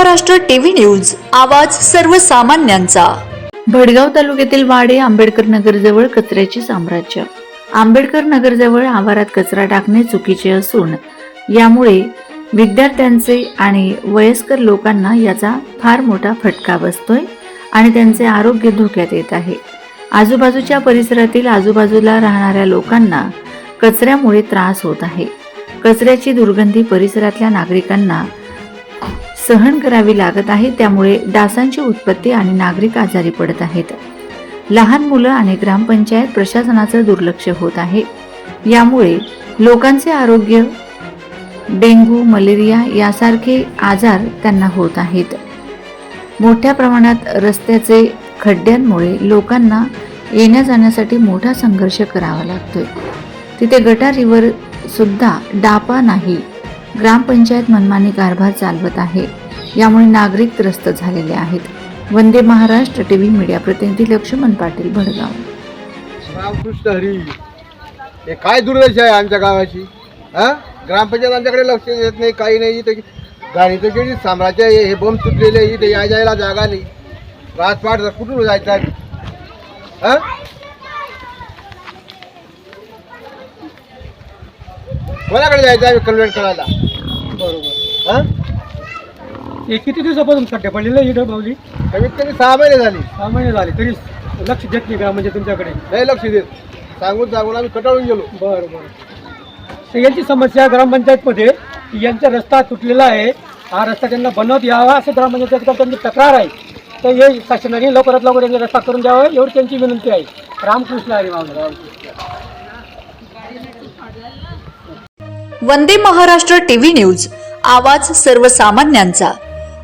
Maharashtra TV news आवाज सर्वसामान्यांचा. भडगाव तालुक्यातील वाडे आंबेडकर नगरजवळ कचऱ्याचे साम्राज्य. आंबेडकर नगरजवळ आवारात कचरा टाकणे चुकीचे असून यामुळे विद्यार्थ्यांचे आणि वयस्कर लोकांना याचा फार मोठा फटका बसतोय आणि त्यांचे आरोग्य धोक्यात येत आहे. आजूबाजूच्या परिसरातील आजूबाजूला राहणाऱ्या लोकांना कचऱ्यामुळे त्रास होत आहे. कचऱ्याची दुर्गंधी परिसरातल्या नागरिकांना सहन करावी लागत आहे त्यामुळे डासांची उत्पत्ती आणि नागरिक आजारी पडत आहेत. लहान मुलं आणि ग्रामपंचायत प्रशासनाचं दुर्लक्ष होत आहे. यामुळे लोकांचे आरोग्य डेंग्यू मलेरिया यासारखे आजार त्यांना होत आहेत. मोठ्या प्रमाणात रस्त्याचे खड्ड्यांमुळे लोकांना येण्या जाण्यासाठी मोठा संघर्ष करावा लागतोय. तिथे गटारीवर सुद्धा डापा नाही. ग्रामपंचायत मनमानी कारभार चालवत आहे. यामुळे नागरिक त्रस्त झालेले आहेत. Vande Maharashtra T V media प्रतिनिधी लक्ष्मण पाटील भडगाव. रामकृष्ण हरी. हे काय दुर्दशा आहे आमच्या गावाची? हा? ग्रामपंचायत आमच्याकडे लक्ष देत नाही काही नाही. इथे गाडीचं जे साम्राज्य आहे हे बम सुटलेले आहे, इथे या जायला जागा नाही. राजपाट कुठून जायचं आहे? हा? कोणाकडे जायचं आहे कन्व्हेंट करायला? बरोबर हा? हे किती दिवसापासून खड्डे पडलेले इथं भाऊजी? कमीत कमी सहा महिने झाली. सहा महिने झाले तरी लक्ष देत नाही का म्हणजे तुमच्याकडे? नाही लक्ष देत. सांगून सांगून आम्ही कटाळून गेलो. बरं बरं. तर यांची समस्या ग्रामपंचायतमध्ये की यांचा रस्ता तुटलेला आहे. हा रस्ता त्यांना बनवत यावा असं ग्रामपंचायत त्यांची तक्रार आहे. तर हे शासनाने लवकरात लवकर यांचा रस्ता करून द्यावा एवढी त्यांची विनंती आहे. रामकृष्ण हरी मावळ. वंदे महाराष्ट्र टीव्ही न्यूज आवाज सर्वसामान्यांचा.